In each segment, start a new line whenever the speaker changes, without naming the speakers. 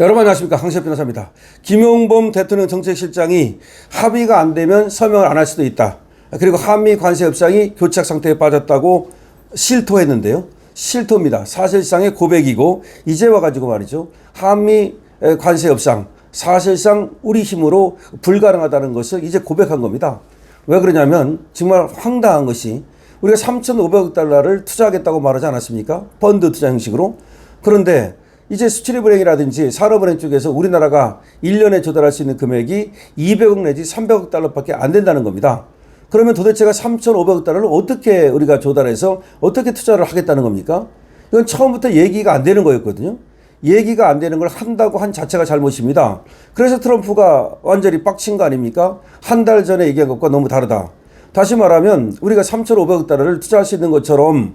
여러분 안녕하십니까 황시엽 변호사입니다. 김용범 대통령 정책실장이 합의가 안 되면 서명을 안 할 수도 있다. 그리고 한미 관세 협상이 교착 상태에 빠졌다고 실토했는데요. 실토입니다. 사실상의 고백이고 이제 와가지고 말이죠. 한미 에, 관세 협상 사실상 우리 힘으로 불가능하다는 것을 이제 고백한 겁니다. 왜 그러냐면 정말 황당한 것이 우리가 3,500억 달러를 투자하겠다고 말하지 않았습니까? 펀드 투자 형식으로. 그런데 이제 수출입은행이라든지 산업은행 쪽에서 우리나라가 1년에 조달할 수 있는 금액이 200억 내지 300억 달러밖에 안 된다는 겁니다. 그러면 도대체가 3,500억 달러를 어떻게 우리가 조달해서 어떻게 투자를 하겠다는 겁니까? 이건 처음부터 얘기가 안 되는 거였거든요. 얘기가 안 되는 걸 한다고 한 자체가 잘못입니다. 그래서 트럼프가 완전히 빡친 거 아닙니까? 한 달 전에 얘기한 것과 너무 다르다. 다시 말하면 우리가 3,500억 달러를 투자할 수 있는 것처럼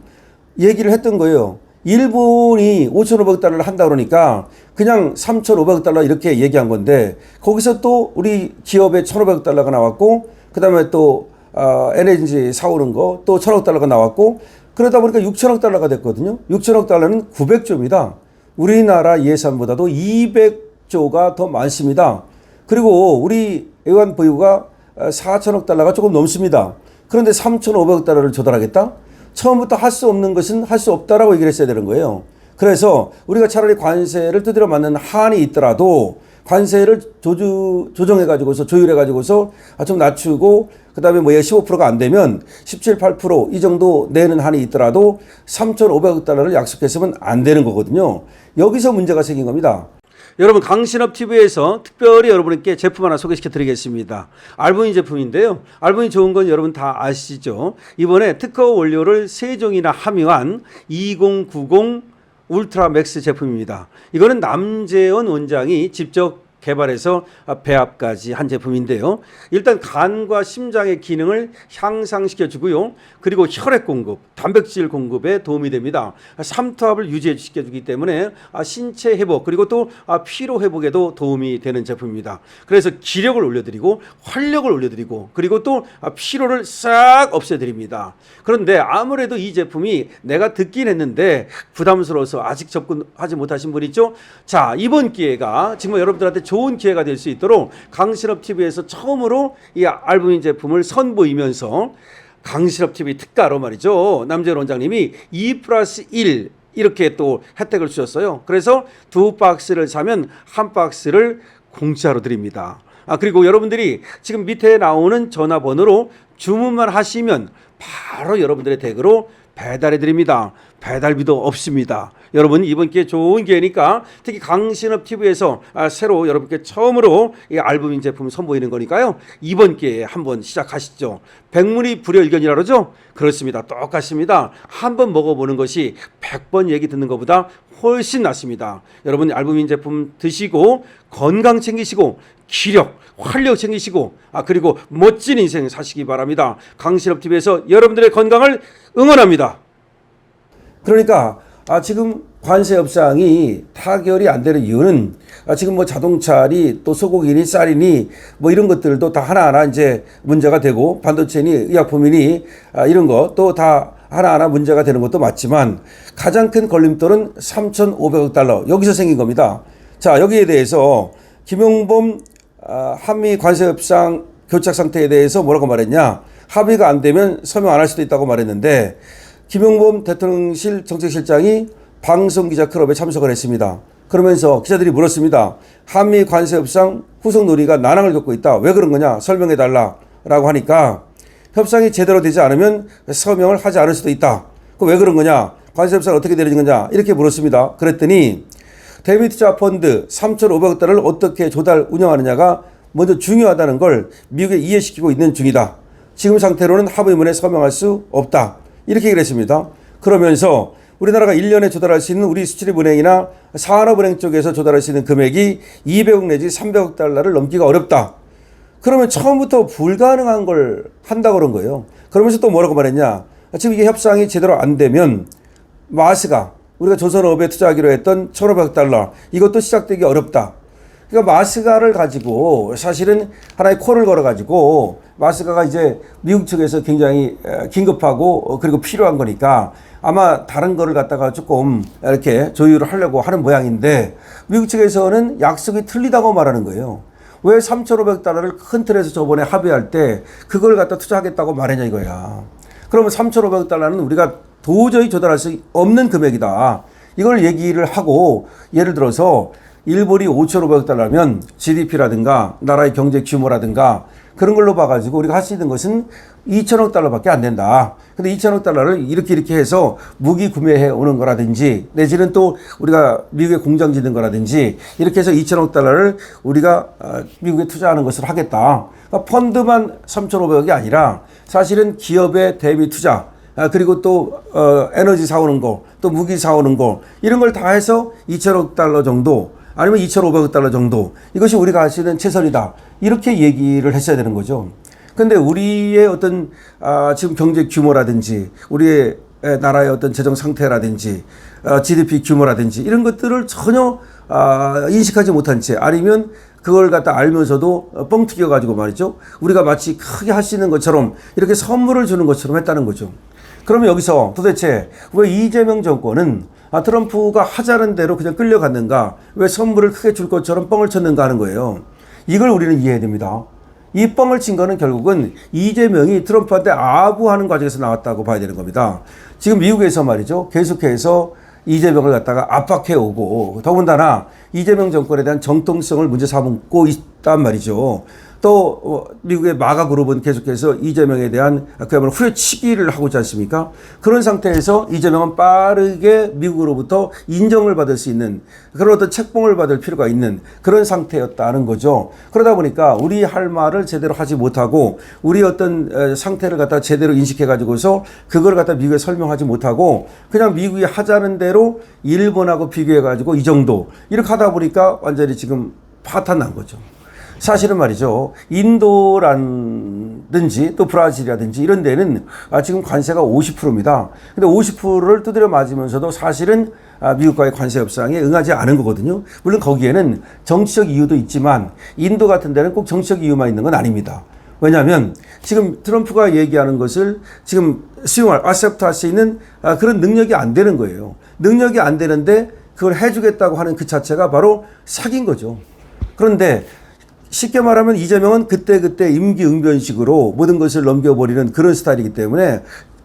얘기를 했던 거예요. 일본이 5,500억 달러를 한다 그러니까 그냥 3,500억 달러 이렇게 얘기한 건데 거기서 또 우리 기업에 1,500억 달러가 나왔고 그다음에 또 어, LNG 사오는 거 또 1,000억 달러가 나왔고 그러다 보니까 6천억 달러가 됐거든요. 6천억 달러는 900조입니다. 우리나라 예산보다도 200조가 더 많습니다. 그리고 우리 애완 보유가 4천억 달러가 조금 넘습니다. 그런데 3,500억 달러를 조달하겠다? 처음부터 할 수 없는 것은 할 수 없다라고 얘기를 했어야 되는 거예요. 그래서 우리가 차라리 관세를 두드려 맞는 한이 있더라도 관세를 조주, 조정해가지고서 조율해가지고서 아, 좀 낮추고 그 다음에 뭐 15%가 안 되면 17, 8%이 정도 내는 한이 있더라도 3,500억 달러를 약속했으면 안 되는 거거든요. 여기서 문제가 생긴 겁니다. 여러분 강신업 TV에서 특별히 여러분께 제품 하나 소개시켜 드리겠습니다. 알부인 제품인데요. 알부인 좋은 건 여러분 다 아시죠? 이번에 특허 원료를 세 종이나 함유한 2090 울트라 맥스 제품입니다. 이거는 남재원 원장이 직접 개발해서 배합까지 한 제품인데요. 일단 간과 심장의 기능을 향상시켜 주고요. 그리고 혈액 공급, 단백질 공급에 도움이 됩니다. 삼투압을 유지해 주기 때문에 신체 회복 그리고 또 피로 회복에도 도움이 되는 제품입니다. 그래서 기력을 올려드리고 활력을 올려드리고 그리고 또 피로를 싹 없애드립니다. 그런데 아무래도 이 제품이 내가 듣긴 했는데 부담스러워서 아직 접근하지 못하신 분 있죠? 자 이번 기회가 정말 여러분들한테 좋은 기회가 될 수 있도록 강신업 TV에서 처음으로 이 알부민 제품을 선보이면서 강신업 TV 특가로 말이죠. 남재원 원장님이 2 플러스 1 이렇게 또 혜택을 주셨어요. 그래서 두 박스를 사면 한 박스를 공짜로 드립니다. 아, 그리고 여러분들이 지금 밑에 나오는 전화번호로 주문만 하시면 바로 여러분들의 댁으로 배달해 드립니다. 배달비도 없습니다. 여러분 이번 기회 좋은 기회니까 특히 강신업 TV에서 아, 새로 여러분께 처음으로 이 알부민 제품 선보이는 거니까요. 이번 기회에 한번 시작하시죠. 백문이 불여일견이라 그러죠? 그렇습니다. 똑같습니다. 한번 먹어보는 것이 100번 얘기 듣는 것보다 훨씬 낫습니다. 여러분 알부민 제품 드시고 건강 챙기시고 기력, 활력 챙기시고 아 그리고 멋진 인생 사시기 바랍니다. 강신업 TV에서 여러분들의 건강을 응원합니다. 그러니까 아 지금 관세 협상이 타결이 안 되는 이유는 아 지금 뭐 자동차니 또 소고기니 쌀이니 뭐 이런 것들도 다 하나하나 이제 문제가 되고 반도체니 의약품이니 아 이런 거 또 다 하나하나 문제가 되는 것도 맞지만 가장 큰 걸림돌은 3,500억 달러 여기서 생긴 겁니다. 자 여기에 대해서 김용범 아, 한미 관세 협상 교착 상태에 대해서 뭐라고 말했냐 합의가 안 되면 서명 안 할 수도 있다고 말했는데 김용범 대통령실 정책실장이 방송기자 클럽에 참석을 했습니다. 그러면서 기자들이 물었습니다. 한미 관세 협상 후속 논의가 난항을 겪고 있다. 왜 그런 거냐? 설명해 달라라고 하니까 협상이 제대로 되지 않으면 서명을 하지 않을 수도 있다. 그 왜 그런 거냐? 관세 협상 어떻게 되는 거냐? 이렇게 물었습니다. 그랬더니 대미 투자 펀드 3,500억 달러를 어떻게 조달 운영하느냐가 먼저 중요하다는 걸 미국에 이해시키고 있는 중이다. 지금 상태로는 합의문에 서명할 수 없다. 이렇게 얘기를 했습니다. 그러면서 우리나라가 1년에 조달할 수 있는 우리 수출입은행이나 산업은행 쪽에서 조달할 수 있는 금액이 200억 내지 300억 달러를 넘기가 어렵다. 그러면 처음부터 불가능한 걸 한다고 그런 거예요. 그러면서 또 뭐라고 말했냐. 지금 이게 협상이 제대로 안 되면 마스가 우리가 조선업에 투자하기로 했던 1,500억 달러 이것도 시작되기 어렵다. 그러니까 마스가를 가지고 사실은 하나의 콜을 걸어 가지고 마스가가 이제 미국 측에서 굉장히 긴급하고 그리고 필요한 거니까 아마 다른 거를 갖다가 조금 이렇게 조율을 하려고 하는 모양인데 미국 측에서는 약속이 틀리다고 말하는 거예요. 왜 3,500달러를 큰 틀에서 저번에 합의할 때 그걸 갖다 투자하겠다고 말했냐 이거야. 그러면 3,500달러는 우리가 도저히 조달할 수 없는 금액이다. 이걸 얘기를 하고 예를 들어서 일본이 5,500달러면 GDP라든가 나라의 경제 규모라든가 그런 걸로 봐가지고 우리가 할 수 있는 것은 2천억 달러밖에 안 된다. 근데 2천억 달러를 이렇게 이렇게 해서 무기 구매해 오는 거라든지 내지는 또 우리가 미국에 공장 짓는 거라든지 이렇게 해서 2천억 달러를 우리가 어, 미국에 투자하는 것을 하겠다. 그러니까 펀드만 3,500억이 아니라 사실은 기업의 대비 투자 아, 그리고 또, 어, 에너지 사오는 거, 또 무기 사오는 거, 이런 걸 다 해서 2천억 달러 정도, 아니면 2,500억 달러 정도, 이것이 우리가 있는 최선이다. 이렇게 얘기를 했어야 되는 거죠. 근데 우리의 어떤, 아, 지금 경제 규모라든지, 우리의 에, 나라의 어떤 재정 상태라든지, 어, GDP 규모라든지, 이런 것들을 전혀, 아, 인식하지 못한 채, 아니면 그걸 갖다 알면서도 어, 뻥 튀겨 가지고 말이죠. 우리가 마치 크게 할 수 있는 것처럼 이렇게 선물을 주는 것처럼 했다는 거죠. 그러면 여기서 도대체 왜 이재명 정권은 아, 트럼프가 하자는 대로 그냥 끌려갔는가? 왜 선물을 크게 줄 것처럼 뻥을 쳤는가 하는 거예요. 이걸 우리는 이해해야 됩니다. 이 뻥을 친 거는 결국은 이재명이 트럼프한테 아부하는 과정에서 나왔다고 봐야 되는 겁니다. 지금 미국에서 말이죠. 계속해서 이재명을 갖다가 압박해 오고 더군다나 이재명 정권에 대한 정통성을 문제 삼고 있단 말이죠. 또 어, 미국의 마가 그룹은 계속해서 이재명에 대한 그야말로 후려치기를 하고 있지 않습니까? 그런 상태에서 이재명은 빠르게 미국으로부터 인정을 받을 수 있는 그런 어떤 책봉을 받을 필요가 있는 그런 상태였다는 거죠. 그러다 보니까 우리 할 말을 제대로 하지 못하고 우리 어떤 에, 상태를 갖다 제대로 인식해 가지고서 그걸 갖다 미국에 설명하지 못하고 그냥 미국이 하자는 대로 일본하고 비교해 가지고 이 정도 이렇게 하다 보니까 완전히 지금 파탄 난 거죠. 사실은 말이죠. 인도라든지 또 브라질이라든지 이런 데는 아, 지금 관세가 50%입니다. 근데 50%를 두드려 맞으면서도 사실은 아, 미국과의 관세 협상에 응하지 않은 거거든요. 물론 거기에는 정치적 이유도 있지만 인도 같은 데는 꼭 정치적 이유만 있는 건 아닙니다. 왜냐하면 지금 트럼프가 얘기하는 것을 지금 수용할, 아셉트 할수 있는 아, 그런 능력이 안 되는 거예요. 능력이 안 되는데 그걸 해주겠다고 하는 그 자체가 바로 사기인 거죠. 그런데 쉽게 말하면 이재명은 그때그때 임기응변식으로 모든 것을 넘겨버리는 그런 스타일이기 때문에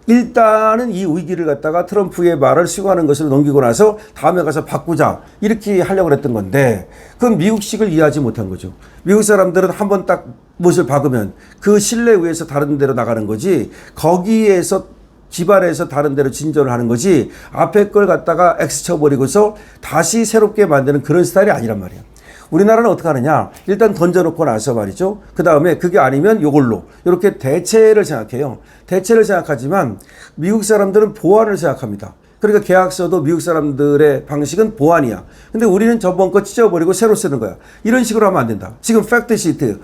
일단은 이 위기를 갖다가 트럼프의 말을 수용하는 것을 넘기고 나서 다음에 가서 바꾸자 이렇게 하려고 했던 건데 그건 미국식을 이해하지 못한 거죠. 미국 사람들은 한 번 딱 못을 박으면 그 신뢰 위에서 다른 데로 나가는 거지 거기에서 기발해서 다른 데로 진전을 하는 거지 앞에 걸 갖다가 X 쳐버리고서 다시 새롭게 만드는 그런 스타일이 아니란 말이에요. 우리나라는 어떻게 하느냐? 일단 던져놓고 나서 말이죠. 그 다음에 그게 아니면 요걸로. 이렇게 대체를 생각해요. 대체를 생각하지만 미국 사람들은 보완을 생각합니다. 그러니까 계약서도 미국 사람들의 방식은 보완이야. 근데 우리는 저번 거 찢어버리고 새로 쓰는 거야. 이런 식으로 하면 안 된다. 지금 팩트 시트.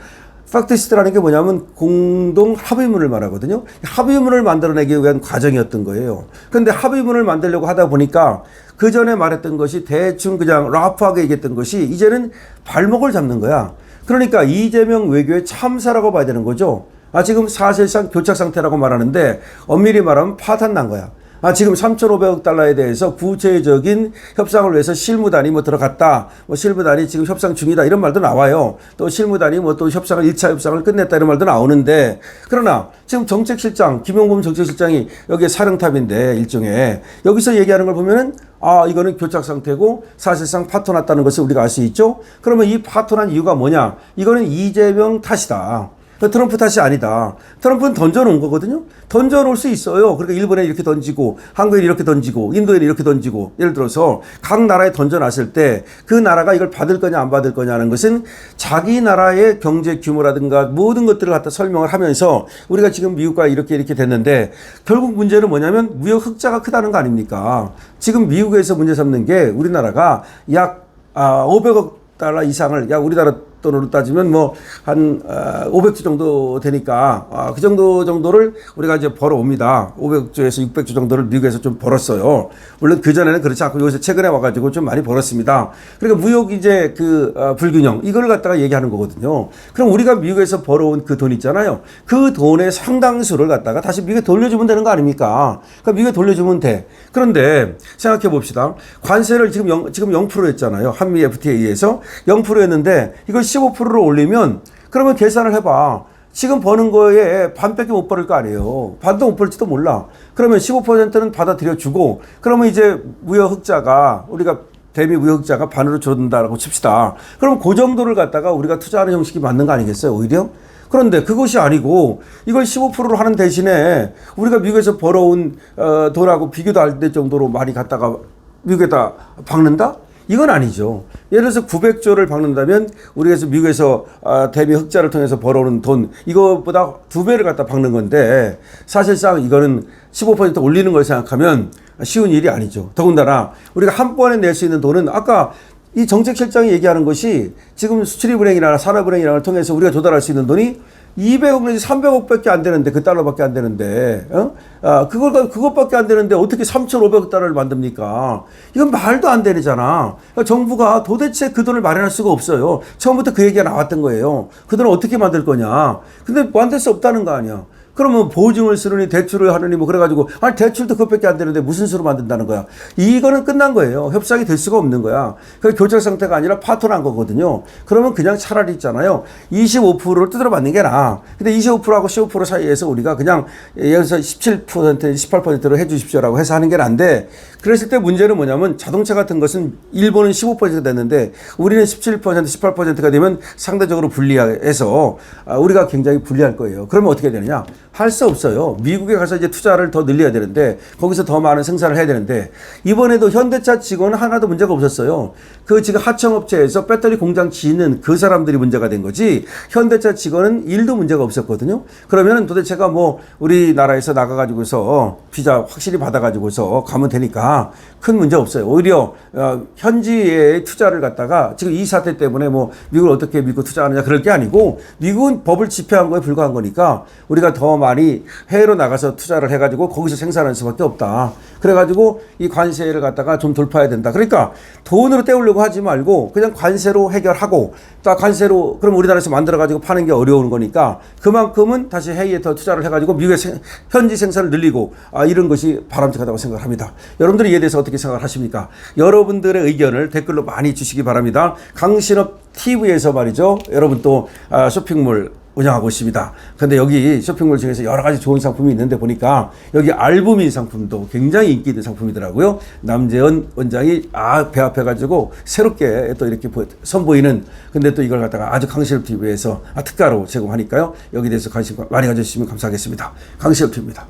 팩트 시트라는 게 뭐냐면 공동 합의문을 말하거든요. 합의문을 만들어내기 위한 과정이었던 거예요. 근데 합의문을 만들려고 하다 보니까 그 전에 말했던 것이 대충 그냥 라프하게 얘기했던 것이 이제는 발목을 잡는 거야. 그러니까 이재명 외교의 참사라고 봐야 되는 거죠. 아, 지금 사실상 교착 상태라고 말하는데 엄밀히 말하면 파탄 난 거야. 아, 지금 3,500억 달러에 대해서 구체적인 협상을 위해서 실무단이 뭐 들어갔다. 뭐 실무단이 지금 협상 중이다. 이런 말도 나와요. 또 실무단이 뭐 또 협상을, 1차 협상을 끝냈다. 이런 말도 나오는데. 그러나 지금 정책실장, 김용범 정책실장이 여기에 사령탑인데 일종의 여기서 얘기하는 걸 보면은 아, 이거는 교착 상태고 사실상 파토 났다는 것을 우리가 알 수 있죠. 그러면 이 파토 난 이유가 뭐냐? 이거는 이재명 탓이다. 트럼프 탓이 아니다. 트럼프는 던져놓은 거거든요. 던져놓을 수 있어요. 그러니까 일본에 이렇게 던지고, 한국에 이렇게 던지고, 인도에 이렇게 던지고, 예를 들어서 각 나라에 던져놨을 때 그 나라가 이걸 받을 거냐 안 받을 거냐는 것은 자기 나라의 경제 규모라든가 모든 것들을 갖다 설명을 하면서 우리가 지금 미국과 이렇게 이렇게 됐는데 결국 문제는 뭐냐면 무역 흑자가 크다는 거 아닙니까? 지금 미국에서 문제 삼는 게 우리나라가 약 아, 500억 달러 이상을 약 우리나라 돈으로 따지면 뭐 한 500조 정도 되니까 아, 그 정도 정도를 우리가 이제 벌어옵니다. 500조에서 600조 정도를 미국에서 좀 벌었어요. 물론 그 전에는 그렇지 않고 여기서 최근에 와가지고 좀 많이 벌었습니다. 그러니까 무역 이제 그 어, 불균형 이걸 갖다가 얘기하는 거거든요. 그럼 우리가 미국에서 벌어온 그 돈 있잖아요. 그 돈의 상당수를 갖다가 다시 미국에 돌려주면 되는 거 아닙니까? 그러니까 미국에 돌려주면 돼. 그런데 생각해 봅시다. 관세를 지금 0, 지금 0% 했잖아요. 한미 FTA에서 0% 했는데 이걸 15%로 올리면 그러면 계산을 해봐. 지금 버는 거에 반밖에 못 벌을 거 아니에요. 반도 못 벌지도 몰라. 그러면 15%는 받아들여 주고 그러면 이제 무역 흑자가 우리가 대미 무역 흑자가 반으로 줄어든다라고 칩시다. 그럼 그 정도를 갖다가 우리가 투자하는 형식이 맞는 거 아니겠어요? 오히려? 그런데 그것이 아니고 이걸 15%로 하는 대신에 우리가 미국에서 벌어온 어, 돈하고 비교도 안 될 정도로 많이 갖다가 미국에다 박는다? 이건 아니죠. 예를 들어서 900조를 박는다면 우리가 미국에서 아, 대미 흑자를 통해서 벌어오는 돈 이거보다 두 배를 갖다 박는 건데 사실상 이거는 15% 올리는 걸 생각하면 쉬운 일이 아니죠. 더군다나 우리가 한 번에 낼 수 있는 돈은 아까 이 정책실장이 얘기하는 것이 지금 수출입은행이나 산업은행이나 통해서 우리가 조달할 수 있는 돈이 200억 내지 300억밖에 안 되는데 그 달러밖에 안 되는데 어? 아 그걸 그것밖에 안 되는데 어떻게 3,500억 달러를 만듭니까? 이건 말도 안 되잖아. 그러니까 정부가 도대체 그 돈을 마련할 수가 없어요. 처음부터 그 얘기가 나왔던 거예요. 그 돈을 어떻게 만들 거냐? 근데 만들 수 없다는 거 아니야. 그러면 보증을 쓰느니 대출을 하느니 뭐 그래가지고 아니 대출도 그것밖에 안 되는데 무슨 수로 만든다는 거야. 이거는 끝난 거예요. 협상이 될 수가 없는 거야. 그 교착 상태가 아니라 파토난 거거든요. 그러면 그냥 차라리 있잖아요. 25%를 뜯어 맞는 게 나아. 근데 25%하고 15% 사이에서 우리가 그냥 여기서 17% 18%로 해주십시오라고 해서 하는 게 난데 그랬을 때 문제는 뭐냐면 자동차 같은 것은 일본은 15% 됐는데 우리는 17% 18%가 되면 상대적으로 불리해서 아, 우리가 굉장히 불리할 거예요. 그러면 어떻게 되느냐? 할 수 없어요. 미국에 가서 이제 투자를 더 늘려야 되는데 거기서 더 많은 생산을 해야 되는데 이번에도 현대차 직원은 하나도 문제가 없었어요. 그 지금 하청업체에서 배터리 공장 짓는 그 사람들이 문제가 된 거지 현대차 직원은 일도 문제가 없었거든요. 그러면 도대체가 뭐 우리나라에서 나가가지고서 비자 확실히 받아가지고서 가면 되니까 큰 문제 없어요. 오히려 어, 현지의 투자를 갖다가 지금 이 사태 때문에 뭐 미국을 어떻게 믿고 투자하느냐 그럴 게 아니고 미국은 법을 집행한 거에 불과한 거니까 우리가 더 많이 해외로 나가서 투자를 해가지고 거기서 생산할 수밖에 없다. 그래가지고 이 관세를 갖다가 좀 돌파해야 된다. 그러니까 돈으로 때우려고 하지 말고 그냥 관세로 해결하고 또 관세로 그럼 우리나라에서 만들어가지고 파는 게 어려운 거니까 그만큼은 다시 해외에 더 투자를 해가지고 미국의 생- 현지 생산을 늘리고 아, 이런 것이 바람직하다고 생각을 합니다. 여러분들이 이에 대해서 어떻게 생각을 하십니까? 여러분들의 의견을 댓글로 많이 주시기 바랍니다. 강신업 TV에서 말이죠. 여러분 또 아, 쇼핑몰 운영하고 있습니다. 근데 여기 쇼핑몰 중에서 여러 가지 좋은 상품이 있는데 보니까 여기 알부민 상품도 굉장히 인기 있는 상품이더라고요. 남재현 원장이 아, 배 아파가지고 새롭게 또 이렇게 보- 선보이는 근데 또 이걸 갖다가 아주 강실업 TV에서 아, 특가로 제공하니까요. 여기 대해서 관심 많이 가져주시면 감사하겠습니다. 강실업 TV입니다.